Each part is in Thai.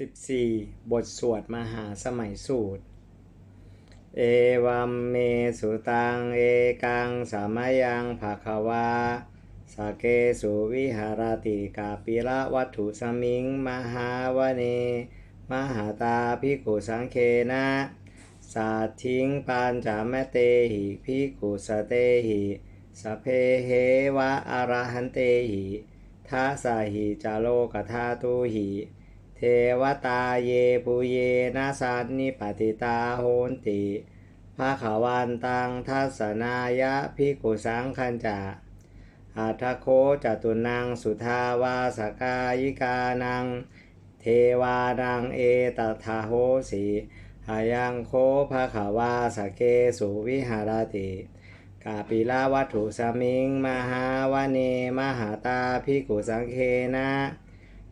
14 บทสวดมหาสมัยสูตร เอวัมเมสุตัง เอกังสามายังภาควาสาเกสุวิหารติกาปิละวัตถุสมิง มหาวเน มหาตาภิกุสังเคนะสาทิงปานจามเตหิภิกุสเตหิสเพเหวะอรหันเตหิทัสาหิจาโลกธาตุหิ เทวตาเยปุเยนะสันนิปติตาโหนติภาขวันตังทัสนายะภิกุสังคันจะอัทโคจตุนังสุทาวาสกายิกานัง เทวานังเอตถาโหสีหายังโคภาขาวาสเกสุวิหารติกาปิลาวัตถุสมิง มหาวเนมหาตาภิกุสังเคนะ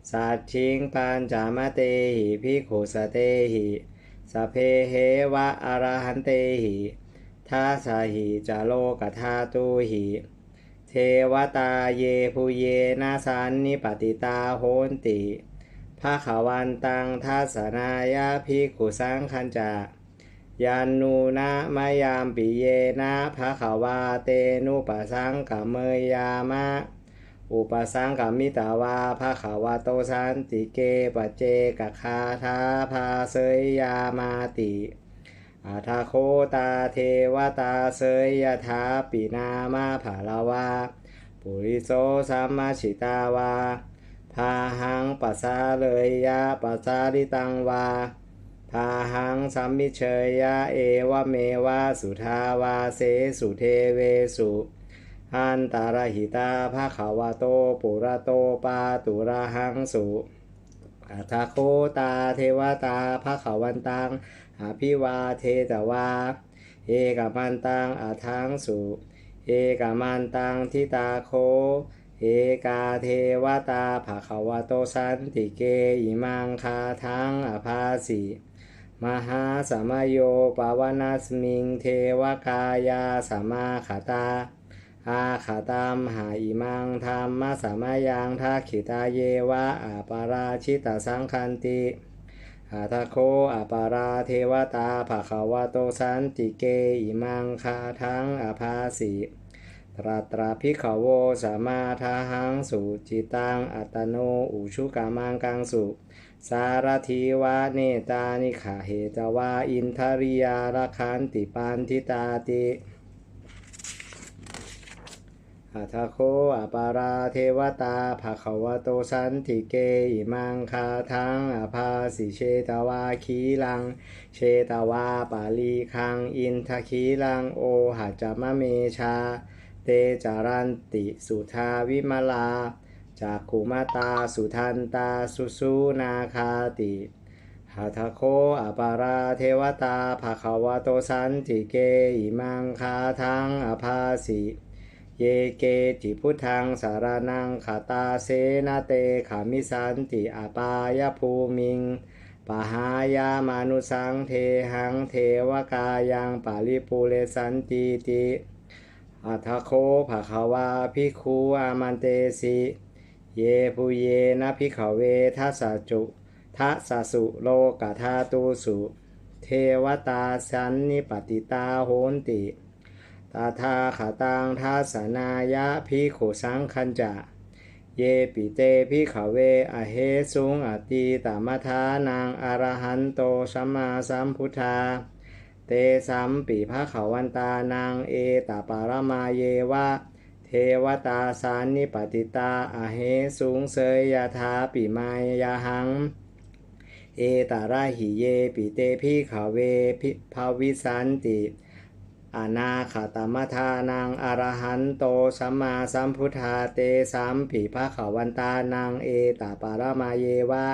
สัจชิงปัญจามเตหิภิขุสเตหิสเพเหวะอรหันเตหิทัสสาหิจาโลกธาตุหิเทวตาเยภูเยนาสันนิปติตาโหนติภาขวันตังทัสนายาภิกขุสังคันจะยานูนะมายามปิเยนะภาขาวาเตนุปสังกเมยามะ อุปสังกามิตาวาภาขาวาโตสันติเกปเจกคาทาภาเสยยามาติอาทาโคตาเทวตาเสยยถาปินามาภาลาวาปุริโสสัมมาชิตาวาพาหังปัสสาเลยยะปัสสาลิตังวาพาหังสัมมิเชยยะเอวเมวะสุทาวาเสสุเทเวสุ หันตารหิตาภาขาวาโตปุระโตปาตุระหังสุอัทาโคตาเทวตาภาขาวันตังอาภิวาเทตวา เอกามันตังอาทังสุ เอกามันตังทิตาโค เอกาเทวตาภาขาวาโตสันติเกอิมังคาทังอภาสิมหาสมโยปาวนาสมิงเทวกายาสมมาขตา อาขาตามหาอิมังธรรมะสามายังทักขิตาเยวะอาปาราชิตาสังคันติอาทาโคอาปาราเทวตาภาขาวาโตสันติเกอิมังคาทังอาภาสิตราตราพิขโวสามาทาหังสุจิตังอัตโนอุชุกามังกังสุ สารทีวะเนตานิขาเหตวาอินทริยาราคันติปันทิตาติ อัทโคอปาราเทวตาภาขวโตสันติเกอิมังคาทังอภาสิเชตวาคีลัง เชตวาปาลีคัง อินทคีลังโอหัจมะเมชา เตจารันติสุทาวิมลา จากขุมาตาสุทันตาสุสุนาคาติหัทโคอปาราเทวตาภาขวโตสันติเกอิมังคาทังอภาสิ เยเกติพุทธังสารนังขาตาเสนาเตขามิสันติอาปายภูมิงปะหายามานุสังเทหังเทวกายังปาลิปูเลสันติติอัทโคภาคาวาพิคูอามันเตสิเยปุเยนะพิขเวทัสจุทัสสะสุโลกธาตุสุ เทวตาสันนิปติตาโหนติ ตาทาขาตังทัสนายะพิขุสังคันจะเยปิเตพิขเวอเหสุงอติตามทานังอรหันโตสัมมาสัมพุทธา เตสัมปีภะขาวันตานังเอตาปารมาเยวะ เทวตาสานิปติตาอเหสุงเสยยถาปิมายาหัง เอตาราหิเยปิเตพิขเวพิภาวิสันติ อนาคตมทานังอรหันโตสัมมาสัมพุทธาเตสัมผีพระขวันตานังเอตาปารมาเยวะ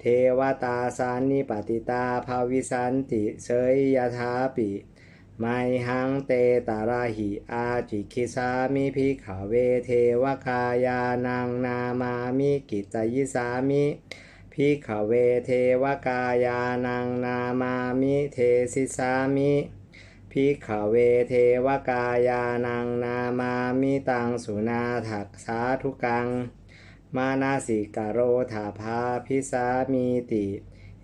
เทวตาสานิปติตาภาวิสันติเสยยถาปิไมหังเตตาราหิอาจิคิสามิพิขเวเทวคายานังนามามิกิจจยิสามิพิขเวเทวกายานังนามามิเทสิสามิ พิกขเวเทวกายานังนามามิตังสุนาถักสาธุกัง มานาสิกโรธาภาพิสามีติ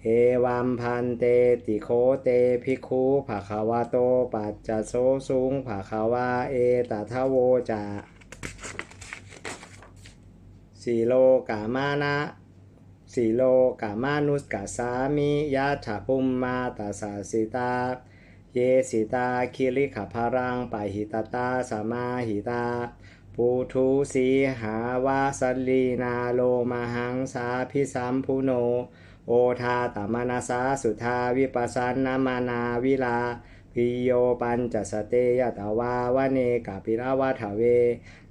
เอวัมพันเตติโคเตภิกขุภาคาวาโตปัจจโสสุงภาคาวาเอตทะโวจะสีโลกามานะสีโลกามานุสกาสามิยะถาปุมมาตาสาสิตา เยสิตาคิริขพารังปะหิตตาสมาหิตาปูทุสีหาวาสลีนาโลมาหังสาพิสัมพุโน โอทาตมนาสาสุทาวิปัสสนามานาวิลาพิโยปัญจสเตยตาวาวเนกาปิราวาทเว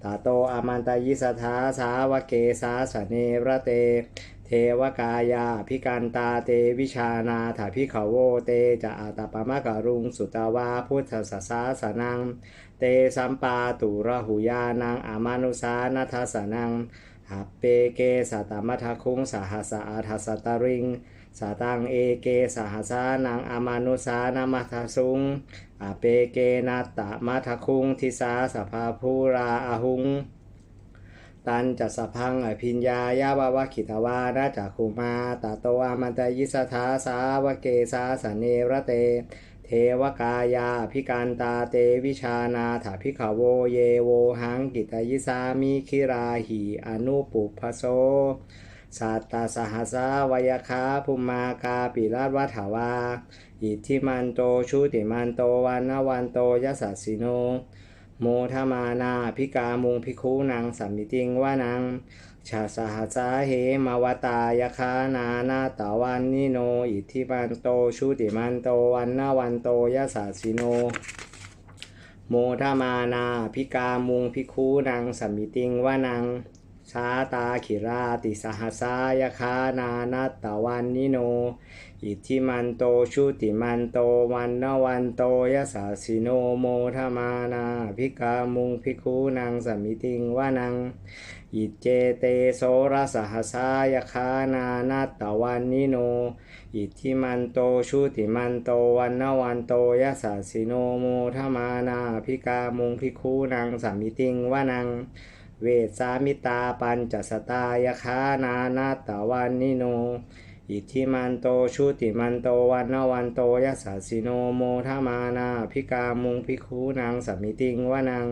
ตาโตอมันตยิสทาสาวเกสาสเนระเต เทวกายาพิกันตาเตวิชานาถาพิขโวเตจะอาตาปมะกรุงสุตาวาพุทธสสาสนัง เตสัมปาตุระหุยานังอามานุสานัทสนังหัปเปเกสัตมัทคุงสหัสอาทัสตริงสตังเอเกสหัสานังอามานุสานามัทสุงอาเปเกนัตตมัทคุงทิสาสภาภูราอาหุง ตันจัสพังอภิญญายาวาวคิตวานาจักคุมาตาโตอามันตยิสทาสาวเกสาสเนระเต เทวกายาพิการตาเตวิชานาถาพิขโวเยโวหังกิตยิสามิคิราหิอนุปุพโสสัตตาสหัสาวยคาภุมากาปิราชวัฏวา อิทิมันโตชุติมันโตวันนวันโตยสสสิโน โมทมานาพิกามุงพิคูนางสัมมิติงว่านังชาสหัสาเหมาวตายคานานาตาวันนิโน อิทธิมันโตชุติมันโตวันนาวันโตยะสสสิโน โมทมานาพิกามุงพิคูนางสัมมิติงว่านังชาตาขิราติสหัสายคานานาตาวันนิโน อิทธิมันโตชุติมันโตวันนวันโตยะสาสิโนโมทมานาพิกามุงพิคูนางสมมิติงวานังอิเจเตโสรสหสายคานานาตวันนิโน อิทิมันโตชุติมันโตวันนวันโตยะสาสิโนโมทมานาพิกามุงพิคูนางสมิติงวานังเวสามิตาปัญจสตายคานานาตวันนิโน อิทิมันโตชุติมันโตวันนวันโตยัสสสิโนโมทามานาพิกามุงพิคูนางสมมิติงวานัง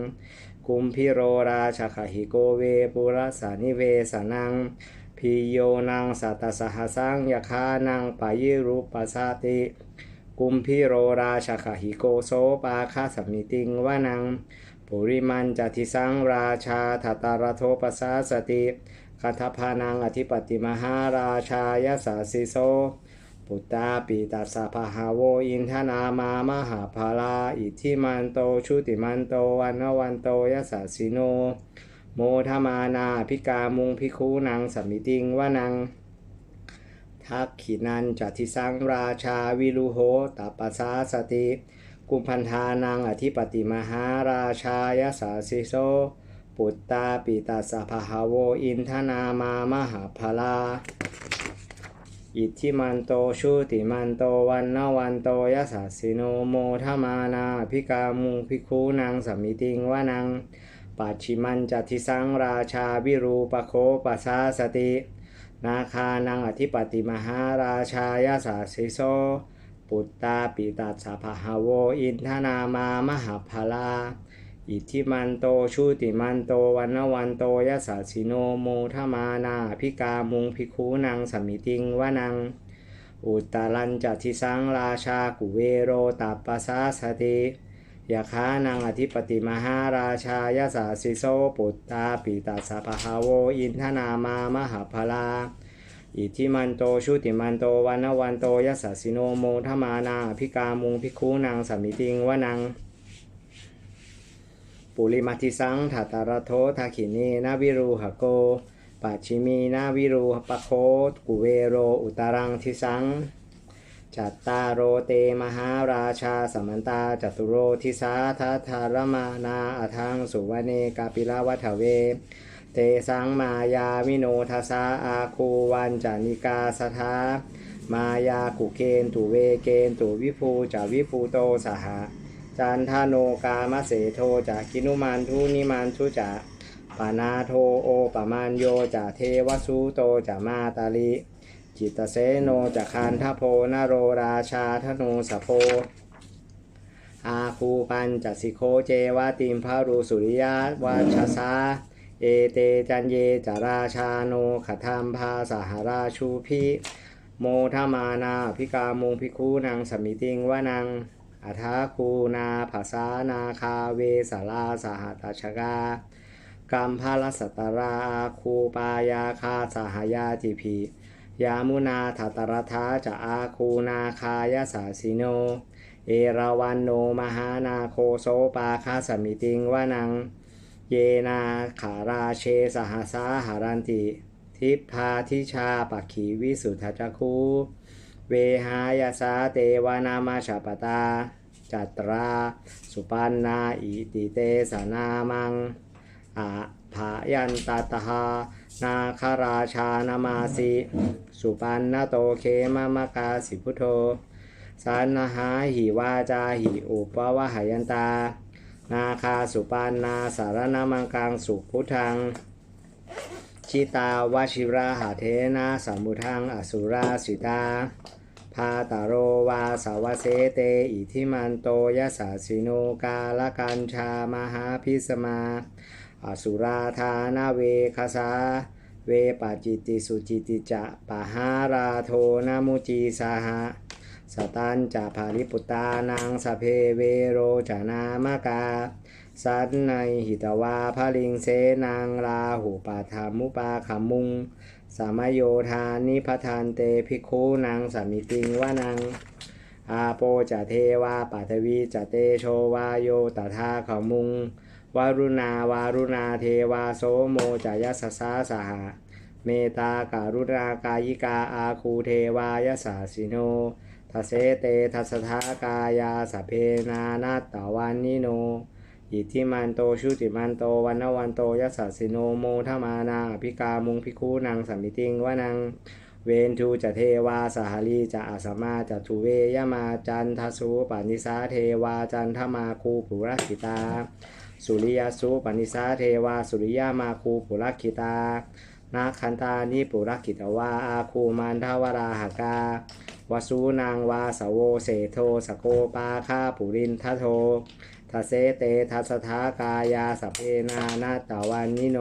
กุมพิโรราชคหิโกเวปุรสานิเวสนังพิโยนังสัตสหสังยคานังปายิรูปสาติ กุมพิโรราชคหิโกโสปาคาสมมิติงวานังปุริมันจติสังราชาทัตตารโทปสาสติ คัทพานังอธิปติมหาราชายสาสิโสปุตตาปีตัสสะพหาโวอินทนามามหาภาลาอิทิมันโตชุติมันโตวันนวันโตยสสสิโน โมทมานาพิกามุงพิคูนางสมมิติงวานังทักขินันจัติสังราชาวิรุโหตัปปสาสติ กุมพันธานังอธิปติมหาราชายสาสิโส ปุตตาปิตัสสะภหาโวอินทนามามหาภลาอิทธิมันโตชุติมันโตวันนวันโตยสสสิโนโมทมานาพิกามุงพิคูนางสมิติงวานังปัจฉิมันจัติสังราชาวิรูปโคปัสสาสติ นาคานังอธิปติมหาราชายสาสิโสปุตตาปิตัสสะภหาโวอินทนามามหาภลา อิทิมันโตชุติมันโตวันนวันโตยสสสิโนโมทมานาพิกามุงพิคูนางสมมิติงวานังอุตตรัญจัติสังราชากุเวโรตัปปสาสติยาคานังอธิปติมหาราชายสาสิโสปุตตาปิตัสะภหาโวอินทนามามหาภาลาอิทิมันโตชุติมันโตวันวันโตยสสสิโนโมทมานาพิกามุงพิคูนางสมิติงวานัง ปุริมัติสังทัตารโททาขินีนาวิรูหโกปัจฉิมีนาวิรูปโคกุเวโรอุตรังทิสังจัตตารโรเตมหาราชาสมันตาจัตุโรทิสาทัทธารมานาอทังสุวเนกาปิลาวัฏเว เตสังมายาวิโนทสาอาคูวันจานิกาสทามายากุเกนตุเวเกนตุวิภูจาวิภูโตสหะ จันทาโนกามเสโทจากกินุมันทุนิมันทุจะปานาโทโอปมาณโยจะเทวสุโตจะมาตาลิจิตเสโนจะคันทโพนโรราชาธนูสโพอาคูปัญจสิโคเจวาติมพารุสุริยาวัชสาเอเตจันเยจาราชาโนขทัมพาสหราชูพิโมทมานาพิกามุงพิคูนางสมิติงวานัง อัทาคูนาภาษานาคาเวสาลาสหตชกากัมพาลสัตตราคูปายาคาสหายาจิพียามุนาทัตรทาจะอาคูนาคายสาสิโน เอราวันโนมหานาโคโซปาคาสมิติงวานัง เยนาขาราเชสหสาหารันติ ทิพพาทิชาปักขีวิสุทธจักคู เวหายาสาเตวานามาชาปตา จัตราสุปันนาอิติเตสนามังอาภายันตตหานาคาราชานามาสิสุปันนโตเคมามกาสิพุทโธสันหาหิวาจาหิอุปวะหายันตา นาคาสุปันนาสารนามังกังสุพุทธังชิตาวชิราหาเทนาสัมมุทังอสุราสิตา พาตาโรวาสาวเสเต อิทิมันโตยสาสิโนกาลกัญชามหาพิสมา อสุราธานาเวคสาเวปาจิติสุจิติจะปะหาราโทนามุจีสาหะสตันจะภาริปุตานังสเพเวโรจานามากา สันในหิตวาพลิงเสนางลาหูปาธามุปาขมุง สามโยธานิพทานเตภิกขุนางสามิติงวานังอาโปจะเทวาปัทวีจะเตโชวาโยตถาขมุงวารุณาวารุณาเทวาโสโมจายสสาสหะเมตาการุณากายิกาอาคูเทวายสาสิโนทัเสเตทัสทากายาสเพนานาตตวันนิโน อิทิมันโตชุติมันโตวันนวันโตยัสสสิโนโมทมานาอภิกามุงพิคูนางสัมมิติงวานังเวนทูจะเทวาสหลีจะอาสมาจะทุเวยมาจันทสุปานิสาเทวาจันทมาคูปุรคิตา สุริยสุปานิสาเทวาสุริยมาคูปุรคิตานาคันตานิปุรคิตวาอาคูมันทวราหกา วสูนางวาสโวเสโทสโกปาคาปุรินทโททัเสเตทัสทากายาสเพนานาตาวันนิโน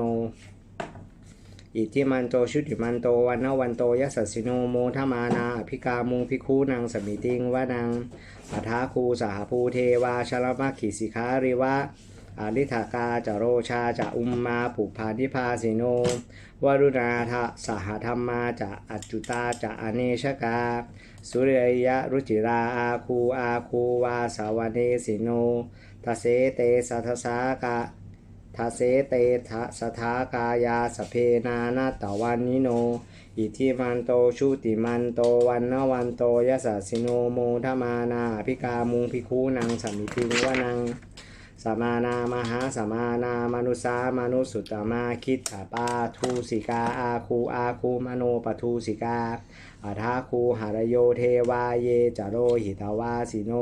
อิทิมันโตชุติมันโตวันนวันโตยัสสิโนโมทมานาอภิกามุงพิคูนางสมิติงวานังปัทาคูสหภูเทวาชลมัคขิสิคาริวะอาริธากาจโรชาจะอุมมาปุพานิพาสิโน วรุณาทะสหธรรมาจะอัจจุตาจะอเนชกา สุริยะรุจิราอาคูอาคูวาสาวเนสิโนทเสเตสัทสากาทเสเตทะสถากายาสเพนานาตวันนิโน อิทิมันโตชุติมันโตวันนวันโตยสสสิโนโมทมานาอภิกามุงพิคูนางสมิติวนัง สมานามหาสมานามนุสามนุสุตตมาคิดถาปาทูสิกาอาคูอาคูมโนปทูสิกาอาทาคูหารโยเทวาเยจโรหิตาวาสิโน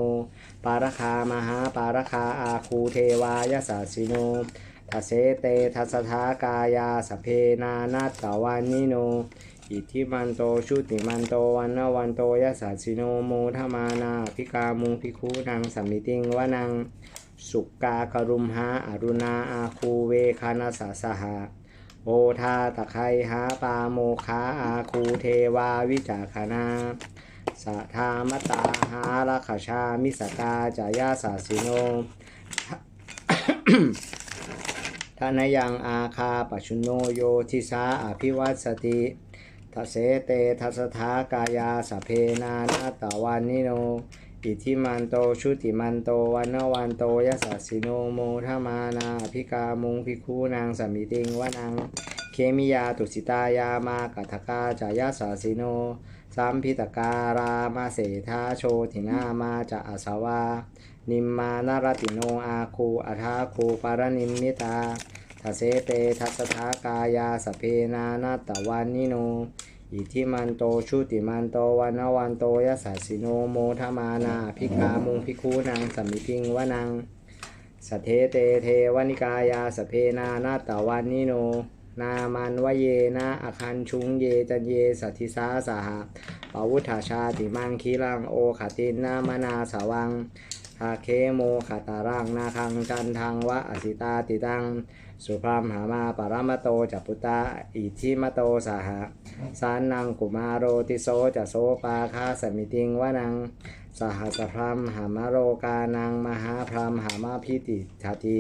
ปารคามหาปารคาอาคูเทวายสสสิโนทัสเสเตทัสทากายาสเพนานาตวานิโน อิทิมันโตชุติมันโตวันนวันโตยสสสิโนโมทมานาพิกามุงพิคูนางสัมมิติงวนัง สุกาคารุมหาอรุณาอาคูเวคานาสาสหะโอทาตะไคหาปาโมคาอาคูเทวาวิจาคณาสัทามตาหาราคชามิสกาจายาสาสิโนทานยังอาคาปชุโนโยทิสาอภิวัตสติทเสเตทัสทากายาสเพนานาตวานิโน อิทิมันโตชุติมันโตวันนวันโตยสสสิโนโมทมานาภิกามุงพิคูนางสมิติงวนัง เคมิยาตุสิตายามากัทกาจายาสสิโนสัมพิตการามาเสธาโชตินามาจะอาสวา นิมมานารติโนอาคูอัทาคูปารนิมมิตาทเสเตทัสทากายาสเพนานาตวันนิโน อิทิมันโตชุติมันโตวันนวันโตยะสสสิโนโมทมานาพิกามุงพิคูนางสัมมิติงวนังสเทเตเทวนิกายาสเพนานาตวันนิโน นามันวเยนะอคันชุงเยจันเยสัทิสาสหะปวุฒาชาติมังคีลังโอขตินนามนาสวังทาเคโมขตารังนาคังจันทังวะอสิตาติตัง สุพรามหามาปรามโตจัปปุตตาอิทิมโตสหะสานังกุมาโรติโสจะโสปาคาสมิติงวนัง สหัสพรามหามโรกานังมหาพรามหามาพิติทาติ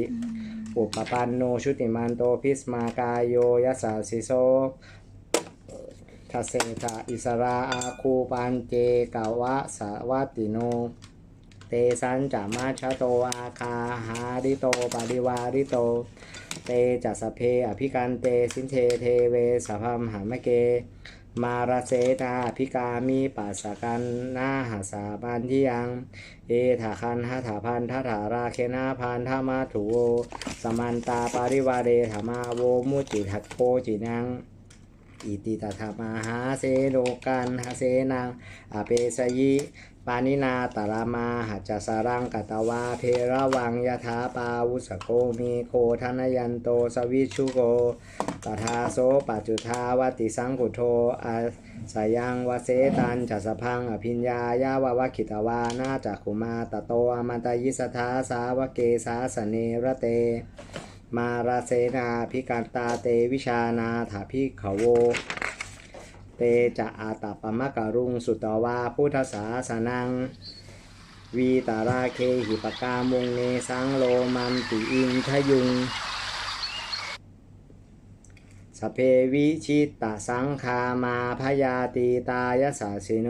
อุปปันโนชุติมันโตพิสมากายโยยัสสาสิโสทัสเสตาอิสราอาคูปันเจกาวะสวัตติโน เตสันจามาชโตอาคาหาริโตปาริวาริโต เตจัสเพอภิกันเตสินเทเทเวสพพัมหามเก มาราเซนาภิกามีปัสสกันนาหาสาบันทิยัง เอถาคันหาถาพันทาถาราเคนาพันธามาถูโวสมันตาปาริวาเรธามาโวมุจิทัตโคจินังอิติตถามาหาเสโลกันหาเสนังอาเปสยิ ปานินาตารามาหัจจสารังกตวาเพระวังยะถาปาวุสโกมีโคธนยันโตสวิชุโกตถาโสปัจจุทาวติสังกุโทอาสายังวเสตันจัสพังอภิญญายาวาวคิตวานาจักขุมาตโตอมันตยิสทาสาวเกสาสเนระเต มาราเสนาพิการตาเตวิชานาถาพิขโว ตจะอาตาปมะการุงสุตวาพุทธศาสนัง วีตาราเคหิปกามุงเนสังโลมันติอินทยุงสเพวิชิตตสังคามาพยาตีตายสาสิโน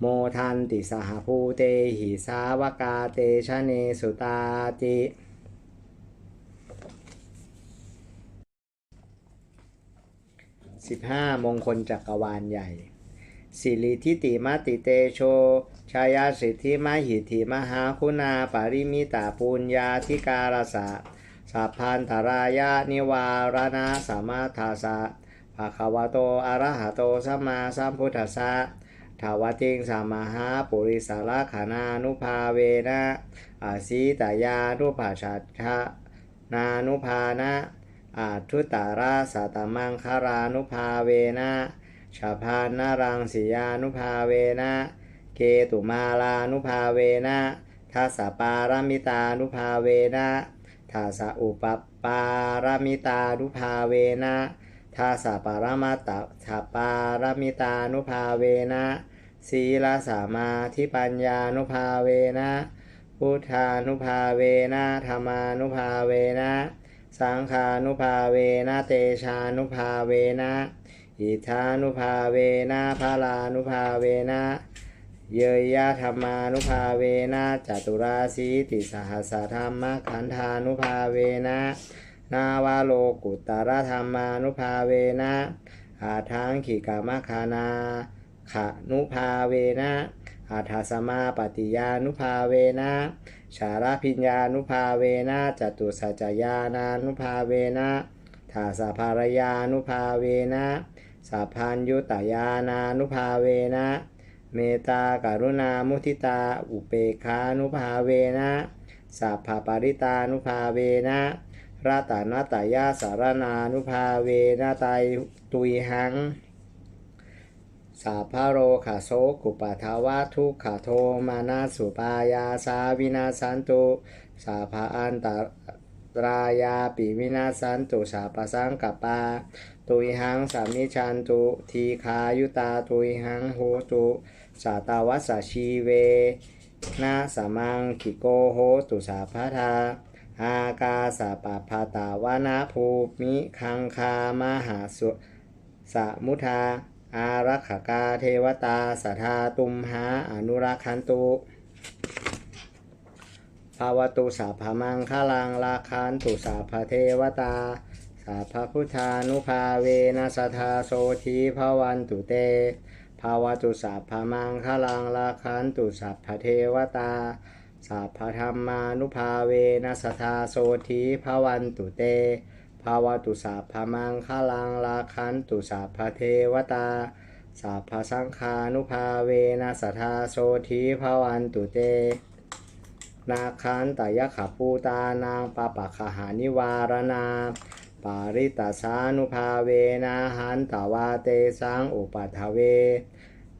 โมทันติสหภูเตหิสาวกาเตชะเนสุตาติ 15 มงคลจักรวาลใหญ่ สิริทิติมาติเตโช ชายาสิทธิมหิทธิมหาคุณาปาริมิตาปุญญาธิการสะสัพพันธรายานิวารณาสามาทาสะภาควะโตอะระหะโตสัมมาสัมพุทธัสสะทาวติงสามหาปุริสารขานานุภาเวนะอาสีตายานุภาชัตถะนานุภานะ อาทุตาราสัตมังคารานุภาเวนะชาพานนารังสียานุภาเวนะเกตุมาลานุภาเวนะทัสสปารามิตานุภาเวนะทัสสอุปปารามิตานุภาเวนะทัสสปารามาตะสะปารามิตานุภาเวนะศีลสามาธิปัญญานุภาเวนะพุทธานุภาเวนะธรรมานุภาเวนะ สังขานุภาเวนะเตชานุภาเวนะอิทานุภาเวนะพาลานุภาเวนะเยยยะธรรมานุภาเวนะจตุราสีติสหัสธรรมขันธานุภาเวนะนาวาโลกุตตรธรรมานุภาเวนะอาทังขีกามคานาขะนุภาเวนะ อาทาสมาปฏิยานุภาเวนะชาราพิญญานุภาเวนะจตุสัจจยานานุภาเวนะทาสภารยานุภาเวนะสัพพัญยุตยานานุภาเวนะ เมตาการุณามุทิตา อุเปกขานุภาเวนะสัพพปาริตานุภาเวนะรัตนาตยาสารนานุภาเวนะไตตุยหัง สาพโรขาโสกุปทาวาทุกขโทมานาสุปายาสาวินาสันตุสาภาอันตรายาปิวินาสันตุสาปสังกปาตุยหังสามิชันตุทีขายุตาตุยหังโหตุสาตาวัสชีเวนาสามังคิโกโหตุสาพาทาอากาสาปะพาตาวานาภูมิคังคามหาสุสมุทา อารักขกาเทวตาสัทธาตุมหาอนุรักขันตุภาวตุสาพมังคลังลาคันตุสาพเทวตาสาพพุทธานุภาเวนัสทธาโสทีภวันตุเตภาวตุสาพมังคลังลาคันตุสาพเทวตาสาพธรรมานุภาเวนัสทธาโสทีภวันตุเต ภาวตุสาพมังคลังลาคันตุสาพเทวตาสาพสังคานุภาเวนัสทธาโสทีภวันตุเต นาคันตายะขปูตานางปาปะคหานิวารณา ปาริตาสานุภาเวนะหันตวาเตสังอุปัฏฐเว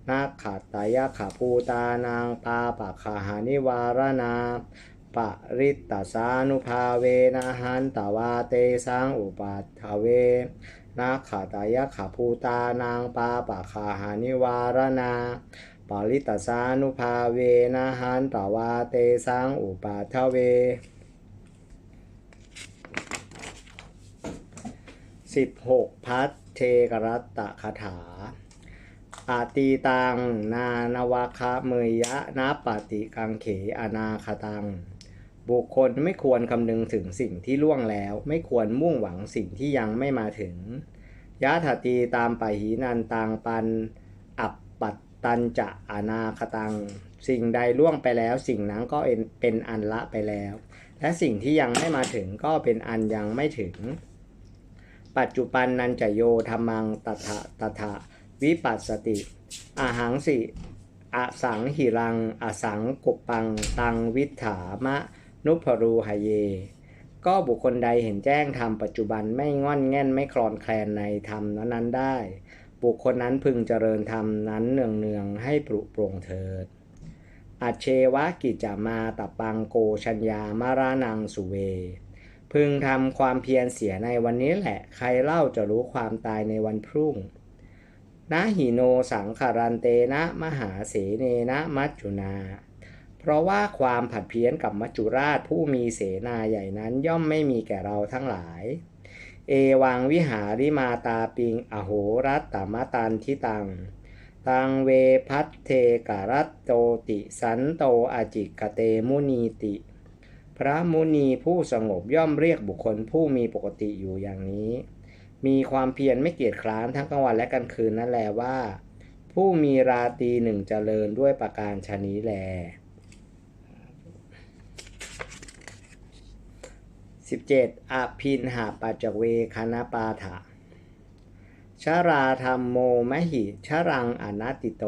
นาขัตตายะขปูตานางปาปะคหานิวารณา ปริตตสานุภาเวนะหันตวาเตสังอุปัฏฐเวนาขัตายะขปูตานางปาปะคหานิวารณาปาริตสานุภาเวนะหันตวาเตสังอุปัฏฐเว16พัทเทกรัตตคาถาอาตีตัง นานวคะเมยยะนาปฏิกังเขอนาคตัง บุคคลไม่ควรคำนึงถึงสิ่งที่ล่วงแล้ว ไม่ควรมุ่งหวังสิ่งที่ยังไม่มาถึงยะถาตีตามไปหีนันตังปัน อัปปัตตันจะอนาคตัง สิ่งใดล่วงไปแล้ว สิ่งนั้นก็เป็นอันละไปแล้ว และสิ่งที่ยังไม่มาถึงก็เป็นอันยังไม่ถึง ปัจจุบันนันจะโยธรรมังตถะตถะวิปัสสติ อาหังสิอสังหิรัง อสังกุปัง ตังวิถามะ นุพรูหเย ก็บุคคลใดเห็นแจ้งธรรมปัจจุบันไม่งอนแง่นไม่คลอนแคลนในธรรมนั้นๆได้ บุคคลนั้นพึงเจริญธรรมนั้นเนืองๆให้ปรุโปร่งเถิดอัเชวะกิจามาตปังโกชัญญามารานังสุเว พึงทำความเพียรเสียในวันนี้แหละ ใครเล่าจะรู้ความตายในวันพรุ่งนะหิโนสังคารันเตนะมหาเสเนนะมัจจุนา เพราะว่าความผัดเพี้ยนกับมัจจุราชผู้มีเสนาใหญ่นั้นย่อมไม่มีแก่เราทั้งหลาย เอวังวิหาริมาตาปิง อโหรัตตมตันทิตัง ตังเวพัทเทกรัตโตติสันโตอจิกเตมุนีติ พระมุนีผู้สงบย่อมเรียกบุคคลผู้มีปกติอยู่อย่างนี้ มีความเพียรไม่เกียจคร้านทั้งกลางวันและกลางคืนนั่นแลว่า ผู้มีราตีหนึ่งเจริญด้วยประการชนี้แล 17. อภินหาปัจเวคณปาถะชาราธรรมโมมหิชรังอนัตติโต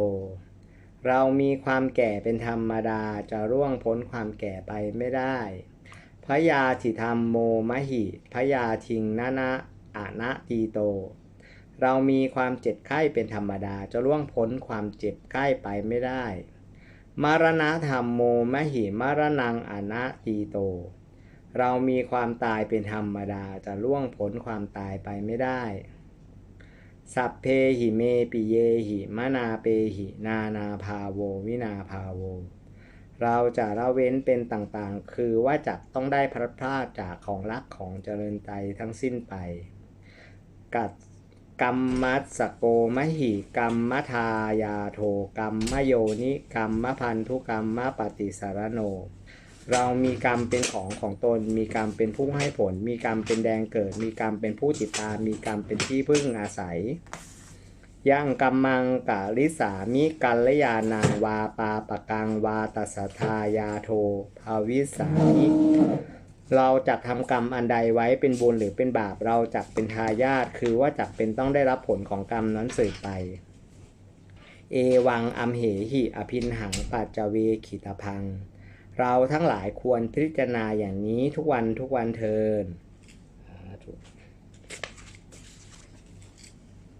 เรามีความแก่เป็นธรรมดาจะร่วงพ้นความแก่ไปไม่ได้พยาธิธรรมโมมหิพยาทิงนานะอนัตติโต เรามีความเจ็บไข้เป็นธรรมดาจะร่วงพ้นความเจ็บไข้ไปไม่ได้ มารณะธรรมโมมหิมารณังอนัตติโต เรามีความตายเป็นธรรมดาจะล่วงพ้นความตายไปไม่ได้ สัพเพหิเมปิเยหิมนาเปหินานาภาโว วินาภาโว เราจะละเว้นเป็นต่างๆ คือว่าจะต้องได้พลัดพราจากของรักของเจริญใจทั้งสิ้นไป กัดกรรมมัสโกมหิกรรมทายาโทกรรมมโยนิกรรมพันธุกรรมมปฏิสารโน เรามีกรรมเป็นของของตน มีกรรมเป็นผู้ให้ผล มีกรรมเป็นแดงเกิด มีกรรมเป็นผู้ติดตาม มีกรรมเป็นที่พึ่งอาศัยยังกรรมังกาลิสามิกัลยานังวาปาปะกังวาตัสทายาโทภาวิสามิเราจะทำกรรมอันใดไว้เป็นบุญหรือเป็นบาปเราจะเป็นทายาทคือว่าจะเป็นต้องได้รับผลของกรรมนั้นสืบไป เอวังอัมเหหิอภินหังปัจจเวขิตพัง เราทั้งหลายควรพิจารณาอย่างนี้ทุกวันทุกวันเทิน